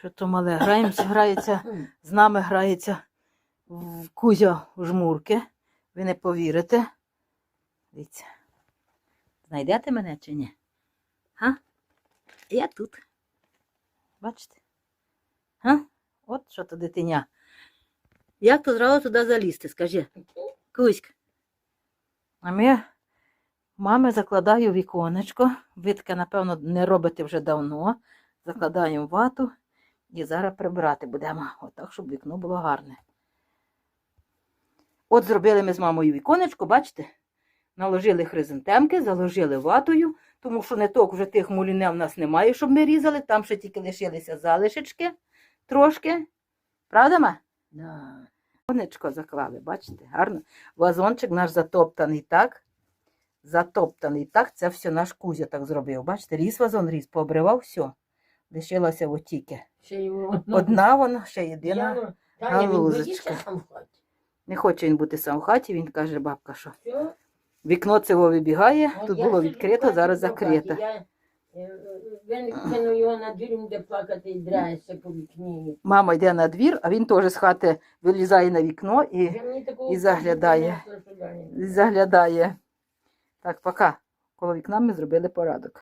Що то мале? Граємося, грається, з нами грається в Кузя в жмурки. Ви не повірите. Дивіться. Знайдете мене чи ні? Га? Я тут. Бачите? Га? От що то дитиня. Як то зразу туди залізти, скажи? Кузька. А ми мами закладаю віконечко. Ви таке, напевно, не робите вже давно. Закладаємо вату і зараз прибирати будемо. Отак, щоб вікно було гарне. От зробили ми з мамою віконечко, бачите? Наложили хризантемки, заложили ватою, тому що не ток вже тих мулінев в нас немає, щоб ми різали. Там ще тільки лишилися залишечки трошки. Правда, ма? Да. Віконечко заклали, бачите, гарно. Вазончик наш затоптаний так. Затоптаний так. Це все наш Кузя так зробив. Бачите, ріс вазон ріс, пообривав, все. Лишилося от тільки. Ще його одну. Одна вона, ще єдина. Він галузочка. в. Не хоче він бути сам в хаті, він каже, бабка, що вікно це вибігає, тут було відкрито, зараз закрите. Е, Він кинув його на двір, де плакати і драється по вікні. Мама йде на двір, а він теж з хати вилізає на вікно і, і заглядає. і заглядає. Так, пока. Коло вікна ми зробили порядок.